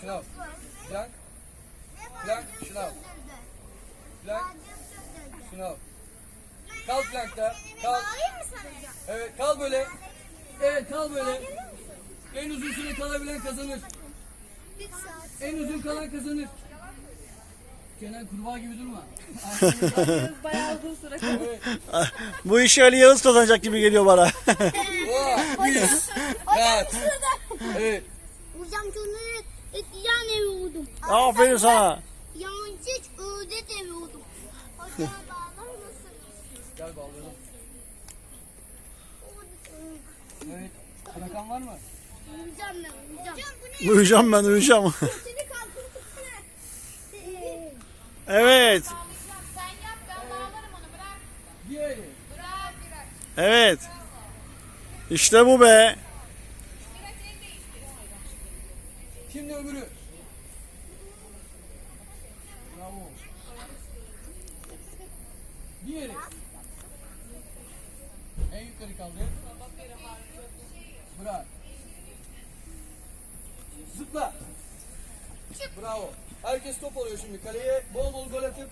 Şınav. Plank. Plank. Şınav. Plank. Şınav. Kal plankta. Kal. Evet kal böyle. Evet kal böyle. En uzun süre kalabilen kazanır. En uzun kalan kazanır. Kenan kurbağa gibi durma. Bayağı uzun süre kaldı. Evet. Bu işi Ali Yağız kazanacak gibi geliyor bana. Evet. Hocam şunları etiyen eviyordum. Aferin sana. Yancı öğret eviyordum. Hocam bağlar mısın? Gel bağlayalım. Evet. Bırakan var mı? Hocam ben ne? Uyuyacağım ben uyuyacağım. Evet. Sen yap ben bağlarım onu bırak. Diğeri. Bırak bırak. Evet. İşte bu be. Şimdi öbürü. Bravo. Diğeri. En yukarı kaldı. Bırak. Zıpla. Bravo. Herkes top alıyor şimdi. Kaleye bol bol gol atıp.